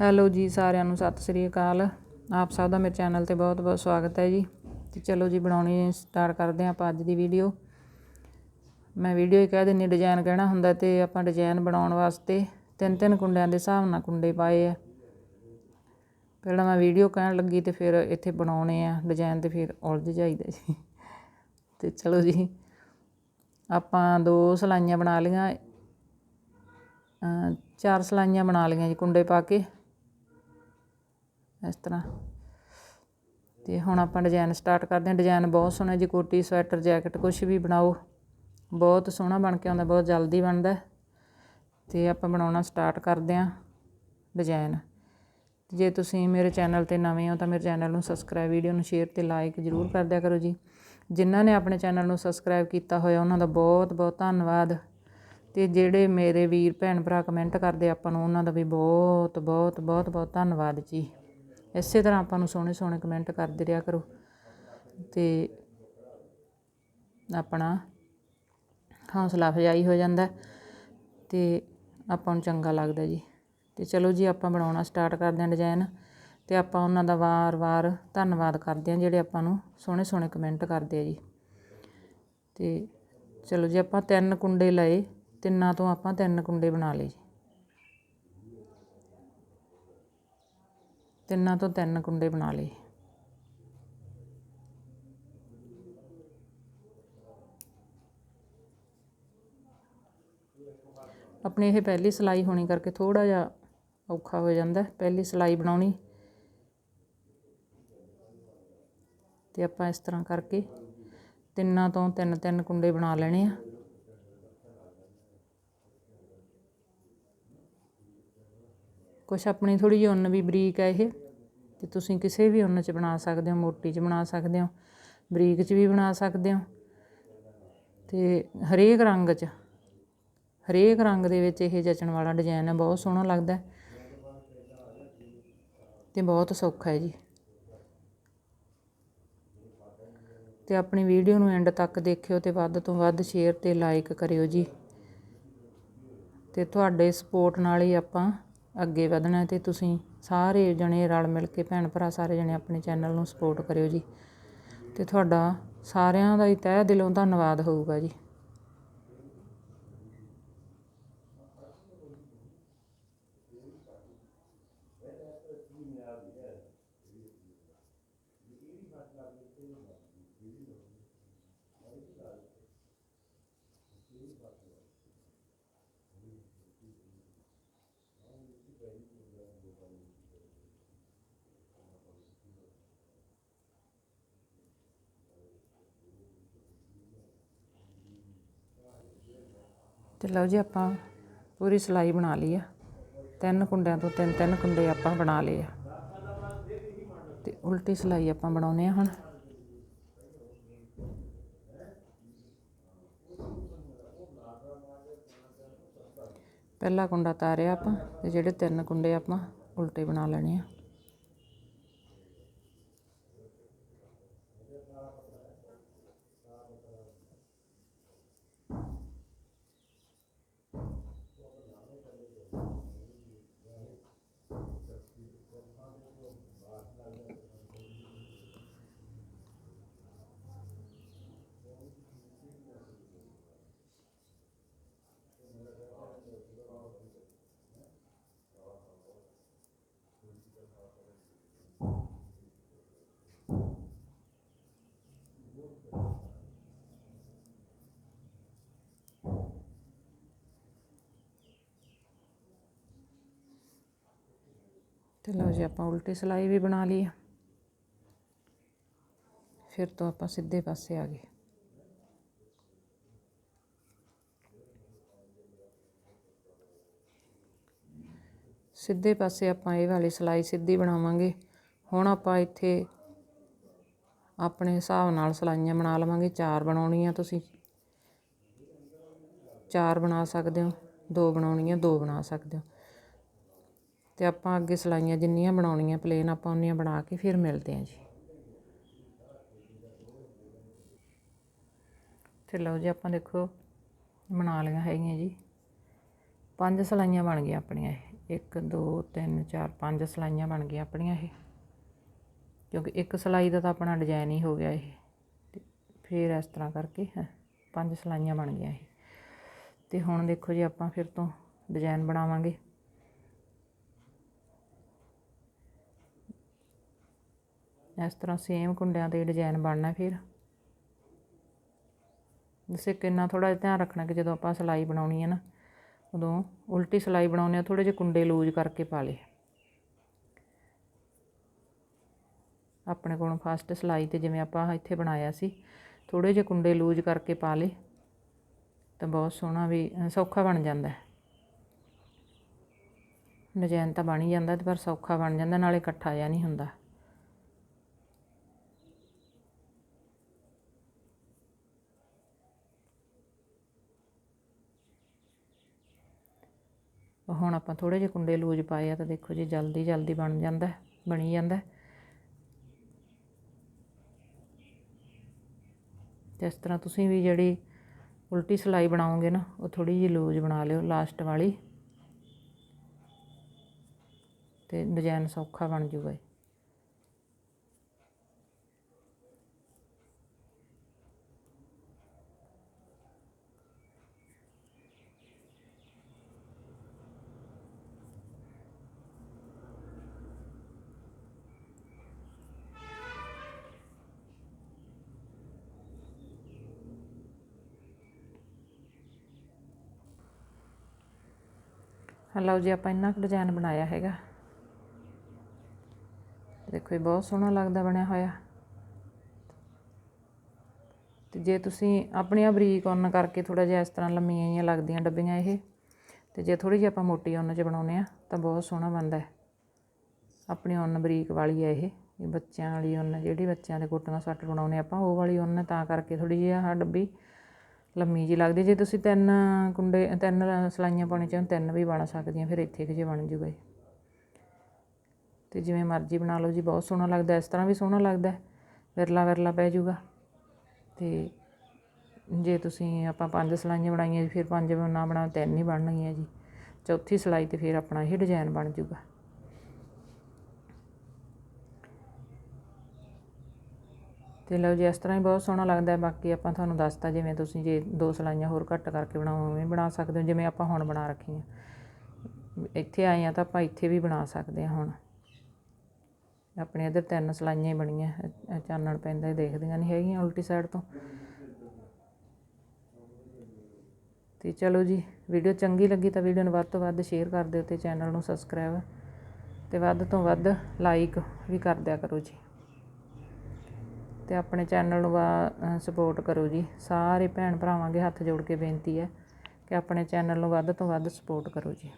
Hello ਜੀ, ਸਾਰਿਆਂ ਨੂੰ ਸਤਿ ਸ੍ਰੀ ਅਕਾਲ। ਆਪ ਸਭ ਦਾ ਮੇਰੇ ਚੈਨਲ ਤੇ ਬਹੁਤ ਬਹੁਤ ਸਵਾਗਤ ਹੈ ਜੀ। ਤੇ ਚਲੋ ਜੀ, ਬਣਾਉਣੀ ਸਟਾਰਟ ਕਰਦੇ ਹਾਂ ਆਪਾਂ ਅੱਜ ਦੀ ਵੀਡੀਓ ਮੈਂ ਵੀਡੀਓ ਹੀ ਕਹਿ ਦਿੰਨੀ ਡਿਜ਼ਾਈਨ ਕਹਿਣਾ ਹੁੰਦਾ ਤੇ ਆਪਾਂ ਡਿਜ਼ਾਈਨ ਬਣਾਉਣ ਵਾਸਤੇ ਤਿੰਨ ਤਿੰਨ ਕੁੰਡਿਆਂ ਦੇ ਹਿਸਾਬ ਨਾਲ ਕੁੰਡੇ ਪਾਏ ਆ। ਪਹਿਲਾਂ ਮੈਂ ਵੀਡੀਓ ਕਹਿਣ ਲੱਗੀ ਤੇ ਫਿਰ ਇੱਥੇ ਬਣਾਉਣੇ ਆ ਡਿਜ਼ਾਈਨ ਤੇ ਫਿਰ ਉਲਝ ਜਾਈਦਾ ਜੀ। ਤੇ ਚਲੋ ਜੀ, ਆਪਾਂ ਦੋ ਸਲਾਈਆਂ ਬਣਾ ਲਈਆਂ। ਚਾਰ ਸਲਾਈਆਂ ਬਣਾ ਲਈਆਂ ਜੀ ਕੁੰਡੇ ਪਾ ਕੇ। ਇਸ ਤਰ੍ਹਾਂ। ਤੇ ਹੁਣ ਆਪਾਂ ਡਿਜ਼ਾਈਨ ਸਟਾਰਟ ਕਰਦੇ ਹਾਂ। ਡਿਜ਼ਾਈਨ ਬਹੁਤ ਸੋਹਣਾ ਜੀ, ਕੋਟੀ, ਸਵੈਟਰ, ਜੈਕਟ ਕੁਝ ਵੀ ਬਣਾਓ। ਬਹੁਤ ਸੋਹਣਾ ਬਣ ਕੇ ਆਉਂਦਾ, ਬਹੁਤ ਜਲਦੀ ਬਣਦਾ। ਤੇ ਆਪਾਂ ਬਣਾਉਣਾ ਸਟਾਰਟ ਕਰਦੇ ਹਾਂ ਡਿਜ਼ਾਈਨ ਜੇ ਤੁਸੀਂ ਮੇਰੇ ਚੈਨਲ ਤੇ ਨਵੇਂ ਹੋ, ਤਾਂ ਮੇਰੇ ਚੈਨਲ ਨੂੰ ਸਬਸਕ੍ਰਾਈਬ ਵੀਡੀਓ ਨੂੰ ਸ਼ੇਅਰ ਤੇ ਲਾਈਕ ਜ਼ਰੂਰ ਕਰ ਦਿਆ ਕਰੋ ਜੀ। ਜਿਨ੍ਹਾਂ ਨੇ ਆਪਣੇ ਚੈਨਲ ਨੂੰ ਸਬਸਕ੍ਰਾਈਬ ਕੀਤਾ ਹੋਇਆ, ਉਹਨਾਂ ਦਾ ਬਹੁਤ ਬਹੁਤ ਧੰਨਵਾਦ। ਤੇ ਜਿਹੜੇ ਮੇਰੇ ਵੀਰ ਭੈਣ ਭਰਾ ਕਮੈਂਟ ਕਰਦੇ, ਆਪਾਂ ਨੂੰ ਉਹਨਾਂ ਦਾ ਵੀ ਬਹੁਤ ਬਹੁਤ ਬਹੁਤ ਬਹੁਤ ਧੰਨਵਾਦ ਜੀ। ਇਸੇ ਤਰ੍ਹਾਂ ਆਪਾਂ ਨੂੰ ਸੋਹਣੇ ਸੋਹਣੇ ਕਮੈਂਟ ਕਰਦੇ ਰਿਹਾ ਕਰੋ। ਤੇ ਆਪਣਾ ਹੌਸਲਾ ਅਫਜ਼ਾਈ ਹੋ ਜਾਂਦਾ ਤੇ ਆਪਾਂ ਨੂੰ ਚੰਗਾ ਲੱਗਦਾ ਜੀ। ਤੇ ਚਲੋ ਜੀ, ਆਪਾਂ ਬਣਾਉਣਾ ਸਟਾਰਟ ਕਰਦੇ ਹਾਂ ਡਿਜ਼ਾਈਨ ਤੇ ਆਪਾਂ ਉਹਨਾਂ ਦਾ ਵਾਰ-ਵਾਰ ਧੰਨਵਾਦ ਕਰਦੇ ਹਾਂ ਜਿਹੜੇ ਆਪਾਂ ਨੂੰ ਸੋਹਣੇ ਸੋਹਣੇ ਕਮੈਂਟ ਕਰਦੇ ਆ ਜੀ। ਤੇ ਚਲੋ ਜੀ, ਆਪਾਂ ਤਿੰਨ ਕੁੰਡੇ ਲਏ, ਤਿੰਨਾਂ ਤੋਂ ਆਪਾਂ ਤਿੰਨ ਕੁੰਡੇ ਬਣਾ ਲਏ ਜੀ। ਤਿੰਨਾਂ ਤੋਂ ਤਿੰਨ ਕੁੰਡੇ ਬਣਾ ਲਏ। ਆਪਣੀ ਇਹ ਪਹਿਲੀ ਸਲਾਈ ਹੋਣੀ ਕਰਕੇ ਥੋੜਾ ਜਿਹਾ ਔਖਾ ਹੋ ਜਾਂਦਾ ਪਹਿਲੀ ਸਲਾਈ ਬਣਾਉਣੀ। ਤੇ ਆਪਾਂ ਇਸ ਤਰ੍ਹਾਂ ਕਰਕੇ ਤਿੰਨਾਂ ਤੋਂ ਤਿੰਨ ਤਿੰਨ ਕੁੰਡੇ ਬਣਾ ਲੈਣੇ ਆ। ਕੁਛ ਆਪਣੀ ਥੋੜ੍ਹੀ ਜਿਹੀ ਉੱਨ ਵੀ ਬਰੀਕ ਹੈ ਇਹ ਅਤੇ ਤੁਸੀਂ ਕਿਸੇ ਵੀ ਉੱਨ 'ਚ ਬਣਾ ਸਕਦੇ ਹੋ, ਮੋਟੀ 'ਚ ਬਣਾ ਸਕਦੇ ਹੋ, ਬਰੀਕ 'ਚ ਵੀ ਬਣਾ ਸਕਦੇ ਹੋ ਅਤੇ ਹਰੇਕ ਰੰਗ 'ਚ, ਹਰੇਕ ਰੰਗ ਦੇ ਵਿੱਚ ਇਹ ਜਚਣ ਵਾਲਾ ਡਿਜ਼ਾਇਨ ਹੈ ਬਹੁਤ ਸੋਹਣਾ ਲੱਗਦਾ ਅਤੇ ਬਹੁਤ ਸੌਖਾ ਹੈ ਜੀ। ਤੇ ਆਪਣੀ ਵੀਡੀਓ ਨੂੰ ਐਂਡ ਤੱਕ ਦੇਖਿਓ ਤੇ ਵੱਧ ਤੋਂ ਵੱਧ ਸ਼ੇਅਰ ਤੇ ਲਾਈਕ ਕਰਿਓ ਜੀ। ਤੇ ਤੁਹਾਡੇ ਸਪੋਰਟ ਨਾਲ ਹੀ ਆਪਾਂ ਅੱਗੇ ਵਧਣਾ ਅਤੇ ਤੁਸੀਂ ਸਾਰੇ ਜਣੇ ਰਲ ਮਿਲ ਕੇ ਭੈਣ ਭਰਾ ਸਾਰੇ ਜਣੇ ਆਪਣੇ ਚੈਨਲ ਨੂੰ ਸਪੋਰਟ ਕਰਿਓ ਜੀ। ਅਤੇ ਤੁਹਾਡਾ ਸਾਰਿਆਂ ਦਾ ਹੀ ਤਹਿ ਦਿਲੋਂ ਧੰਨਵਾਦ ਹੋਊਗਾ ਜੀ। ਤੇ ਲਓ ਜੀ ਆਪਾਂ ਪੂਰੀ ਸਲਾਈ ਬਣਾ ਲਈ ਆ। ਤਿੰਨ ਕੁੰਡਿਆਂ ਤੋਂ ਤਿੰਨ ਤਿੰਨ ਕੁੰਡੇ ਆਪਾਂ ਬਣਾ ਲਏ ਆ। ਤੇ ਉਲਟੀ ਸਲਾਈ ਆਪਾਂ ਬਣਾਉਨੇ ਆ ਹੁਣ। ਪਹਿਲਾ ਕੁੰਡਾ ਤਾਰਿਆ ਆਪਾਂ ਤੇ ਜਿਹੜੇ ਤਿੰਨ ਕੁੰਡੇ ਆਪਾਂ ਉਲਟੇ ਬਣਾ ਲੈਣੇ ਆ। ਤੇ ਲਓ ਜੀ ਆਪਾਂ ਉਲਟੀ ਸਲਾਈ ਵੀ ਬਣਾ ਲਈ ਆ। ਫਿਰ ਤੋਂ ਆਪਾਂ ਸਿੱਧੇ ਪਾਸੇ ਆ ਗਏ। ਸਿੱਧੇ ਪਾਸੇ ਆਪਾਂ ਇਹ ਵਾਲੀ ਸਲਾਈ ਸਿੱਧੀ ਬਣਾਵਾਂਗੇ। ਹੁਣ ਆਪਾਂ ਇੱਥੇ ਆਪਣੇ ਹਿਸਾਬ ਨਾਲ ਸਲਾਈਆਂ ਬਣਾ ਲਵਾਂਗੇ। ਚਾਰ ਬਣਾਉਣੀਆਂ ਤੁਸੀਂ। ਚਾਰ ਬਣਾ ਸਕਦੇ ਹੋ ਦੋ ਬਣਾਉਣੀਆਂ ਦੋ ਬਣਾ ਸਕਦੇ ਹੋ। ਅਤੇ ਆਪਾਂ ਅੱਗੇ ਸਿਲਾਈਆਂ ਜਿੰਨੀਆਂ ਬਣਾਉਣੀਆਂ ਪਲੇਨ ਆਪਾਂ ਉਨੀਆਂ ਬਣਾ ਕੇ ਫਿਰ ਮਿਲਦੇ ਹਾਂ ਜੀ। ਤੇ ਲਓ ਜੀ ਆਪਾਂ ਦੇਖੋ ਬਣਾ ਲਈਆਂ ਹੈਗੀਆਂ ਜੀ। ਪੰਜ ਸਿਲਾਈਆਂ ਬਣ ਗਈਆਂ ਆਪਣੀਆਂ ਇਹ। 1 2 3 4 5 ਸਿਲਾਈਆਂ ਬਣ ਗਈਆਂ ਆਪਣੀਆਂ ਇਹ। ਕਿਉਂਕਿ ਇੱਕ ਸਿਲਾਈ ਦਾ ਤਾਂ ਆਪਣਾ ਡਿਜ਼ਾਈਨ ਹੀ ਹੋ ਗਿਆ ਇਹ। ਫਿਰ ਇਸ ਤਰ੍ਹਾਂ ਕਰਕੇ ਹੈ, ਪੰਜ ਸਲਾਈਆਂ ਬਣ ਗਈਆਂ ਇਹ। ਤੇ ਹੁਣ ਦੇਖੋ ਜੀ ਆਪਾਂ ਫਿਰ ਤੋਂ ਡਿਜ਼ਾਈਨ ਬਣਾਵਾਂਗੇ। ਇਸ ਤਰ੍ਹਾਂ ਸੇਮ ਕੁੰਡਿਆਂ ਤੇ ਡਿਜ਼ਾਈਨ ਬਣਨਾ ਫਿਰ। ਜਿਸੇ ਕਿੰਨਾ ਥੋੜਾ ਜਿਹਾ ਧਿਆਨ ਰੱਖਣਾ ਕਿ ਜਦੋਂ ਆਪਾਂ ਸਿਲਾਈ ਬਣਾਉਣੀ ਹੈ ਨਾ, ਉਦੋਂ ਉਲਟੀ ਸਿਲਾਈ ਬਣਾਉਂਦੇ ਆ ਥੋੜੇ ਜਿਹੇ ਕੁੰਡੇ ਲੂਜ਼ ਕਰਕੇ ਪਾ ਲਏ। ਆਪਣੇ ਕੋਲੋਂ ਫਸਟ ਸਿਲਾਈ ਤੇ ਜਿਵੇਂ ਆਪਾਂ ਇੱਥੇ ਬਣਾਇਆ ਸੀ ਥੋੜੇ ਜਿਹੇ ਕੁੰਡੇ ਲੂਜ਼ ਕਰਕੇ ਪਾ ਲਏ, ਤਾਂ ਬਹੁਤ ਸੋਹਣਾ ਵੀ ਸੌਖਾ ਬਣ ਜਾਂਦਾ ਹੈ। ਡਿਜ਼ਾਈਨ ਤਾਂ ਬਣ ਹੀ ਜਾਂਦਾ ਤੇ ਪਰ ਸੌਖਾ ਬਣ ਜਾਂਦਾ, ਨਾਲੇ ਇਕੱਠਾ ਜਿਹਾ ਨਹੀਂ ਹੁੰਦਾ। ਹੁਣ ਆਪਾਂ ਥੋੜੇ ਜਿਹੇ ਕੁੰਡੇ ਲੂਜ਼ ਪਾਏ ਆ ਤਾਂ ਦੇਖੋ ਜੀ, ਜਲਦੀ ਜਲਦੀ ਬਣ ਜਾਂਦਾ ਬਣੀ ਜਾਂਦਾ ਇਸ ਤਰ੍ਹਾਂ ਤੁਸੀਂ ਵੀ ਜਿਹੜੀ ਉਲਟੀ ਸਿਲਾਈ ਬਣਾਓਗੇ ਨਾ, ਉਹ ਥੋੜੀ ਜਿਹੀ ਲੂਜ਼ ਬਣਾ ਲਿਓ, ਲਾਸਟ ਵਾਲੀ। ਤੇ ਡਿਜ਼ਾਈਨ ਸੌਖਾ ਬਣ ਜੂਗਾ ਲਓ ਜੀ, ਆਪਾਂ ਇੰਨਾ ਕੁ ਡਿਜ਼ਾਈਨ ਬਣਾਇਆ ਹੈਗਾ। ਦੇਖੋ ਇਹ ਬਹੁਤ ਸੋਹਣਾ ਲੱਗਦਾ ਬਣਿਆ ਹੋਇਆ। ਤੇ ਜੇ ਤੁਸੀਂ ਆਪਣੀਆਂ ਬਰੀਕ ਉੱਨ ਕਰਕੇ ਥੋੜਾ ਜਿਹਾ ਇਸ ਤਰ੍ਹਾਂ ਲੰਮੀਆਂ ਜਿਹੀਆਂ ਲੱਗਦੀਆਂ ਡੱਬੀਆਂ ਇਹ, ਤੇ ਜੇ ਥੋੜੀ ਜਿਹੀ ਆਪਾਂ ਮੋਟੀ ਉੱਨ 'ਚ ਬਣਾਉਨੇ ਆ ਤਾਂ ਬਹੁਤ ਸੋਹਣਾ ਬਣਦਾ ਹੈ। ਆਪਣੀ ਉੱਨ ਬਰੀਕ ਵਾਲੀ ਹੈ ਇਹ ਇਹ ਬੱਚਿਆਂ ਵਾਲੀ ਉੱਨ, ਜਿਹੜੀ ਬੱਚਿਆਂ ਦੇ ਕੋਟੀਆਂ ਸਵੈਟਰ ਬਣਾਉਨੇ ਆਪਾਂ, ਉਹ ਵਾਲੀ ਉੱਨ ਤਾਂ ਕਰਕੇ ਥੋੜੀ ਜਿਹੀ ਆਹ ਡੱਬੀ ਲੰਮੀ ਜੀ ਲੱਗਦੀ ਜੇ ਤੁਸੀਂ ਤਿੰਨ ਕੁੰਡੇ, ਤਿੰਨ ਸਲਾਈਆਂ ਪਾਉਣੀ ਚਾਹੋ, ਤਿੰਨ ਵੀ ਬਣ ਸਕਦੀਆਂ, ਫਿਰ ਇੱਥੇ ਕਿ ਜੇ ਬਣ ਜੂਗਾ ਜੀ ਤੇ ਜਿਵੇਂ ਮਰਜ਼ੀ ਬਣਾ ਲਓ ਜੀ, ਬਹੁਤ ਸੋਹਣਾ ਲੱਗਦਾ ਇਸ ਤਰ੍ਹਾਂ ਵੀ ਸੋਹਣਾ ਲੱਗਦਾ ਵਿਰਲਾ ਵਿਰਲਾ ਪੈ ਜੂਗਾ। ਤੇ ਜੇ ਤੁਸੀਂ ਆਪਾਂ ਪੰਜ ਸਲਾਈਆਂ ਬਣਾਈਆਂ ਜੀ, ਫਿਰ ਪੰਜ ਨਾ ਬਣਾ ਤਿੰਨ ਹੀ ਬਣਨਗੀਆਂ ਜੀ। ਚੌਥੀ ਸਲਾਈ ਤੇ ਫਿਰ ਆਪਣਾ ਇਹ ਡਿਜ਼ਾਈਨ ਬਣ ਜੂਗਾ। ਤੇ ਲਓ ਜੀ, ਇਸ ਤਰ੍ਹਾਂ ਹੀ ਬਹੁਤ ਸੋਹਣਾ ਲੱਗਦਾ ਹੈ। ਬਾਕੀ ਆਪਾਂ ਤੁਹਾਨੂੰ ਦੱਸਤਾ, ਜਿਵੇਂ ਤੁਸੀਂ ਜੇ ਦੋ ਸਲਾਈਆਂ ਹੋਰ ਘੱਟ ਕਰਕੇ ਬਣਾਓ, ਉਵੇਂ ਬਣਾ ਸਕਦੇ ਹੋ, ਜਿਵੇਂ ਆਪਾਂ ਹੁਣ ਬਣਾ ਰੱਖੀਆਂ। ਇੱਥੇ ਆਏ ਆ ਤਾਂ ਆਪਾਂ ਇੱਥੇ ਵੀ ਬਣਾ ਸਕਦੇ ਹਾਂ ਹੁਣ। ਆਪਣੇ ਇੱਧਰ ਤਿੰਨ ਸਲਾਈਆਂ ਹੀ ਬਣੀਆਂ ਚਾਨਣ ਪੈਂਦਾ ਦੇਖਦੀਆਂ ਨਹੀਂ ਹੈਗੀਆਂ ਉਲਟੀ ਸਾਈਡ ਤੋਂ। ਤੇ ਚਲੋ ਜੀ, ਵੀਡੀਓ ਚੰਗੀ ਲੱਗੀ ਤਾਂ ਵੀਡੀਓ ਨੂੰ ਵੱਧ ਤੋਂ ਵੱਧ ਸ਼ੇਅਰ ਕਰ ਦਿਓ ਤੇ ਚੈਨਲ ਨੂੰ ਸਬਸਕ੍ਰਾਈਬ ਤੇ ਵੱਧ ਤੋਂ ਵੱਧ ਲਾਈਕ ਵੀ ਕਰ ਦਿਆ ਕਰੋ ਜੀ। ਅਤੇ ਆਪਣੇ ਚੈਨਲ ਨੂੰ ਵਾ ਸਪੋਰਟ ਕਰੋ ਜੀ। ਸਾਰੇ ਭੈਣ ਭਰਾਵਾਂ ਦੇ ਹੱਥ ਜੋੜ ਕੇ ਬੇਨਤੀ ਹੈ ਕਿ ਆਪਣੇ ਚੈਨਲ ਨੂੰ ਵੱਧ ਤੋਂ ਵੱਧ ਸਪੋਰਟ ਕਰੋ ਜੀ।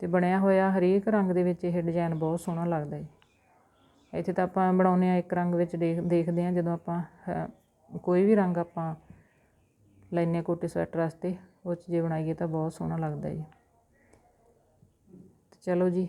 ਅਤੇ ਬਣਿਆ ਹੋਇਆ ਹਰੇਕ ਰੰਗ ਦੇ ਵਿੱਚ ਇਹ ਡਿਜ਼ਾਈਨ ਬਹੁਤ ਸੋਹਣਾ ਲੱਗਦਾ ਜੀ ਇੱਥੇ ਤਾਂ ਆਪਾਂ ਬਣਾਉਂਦੇ ਆ ਇੱਕ ਰੰਗ ਵਿੱਚ ਦੇਖ, ਦੇਖਦੇ ਆ ਜਦੋਂ ਆਪਾਂ ਕੋਈ ਵੀ ਰੰਗ ਆਪਾਂ ਲੈਨੇ ਆ ਕੋਟੀ ਸਵੈਟਰ ਵਾਸਤੇ, ਉਹ 'ਚ ਜੇ ਬਣਾਈਏ ਤਾਂ ਬਹੁਤ ਸੋਹਣਾ ਲੱਗਦਾ ਜੀ। ਤੇ ਚਲੋ ਜੀ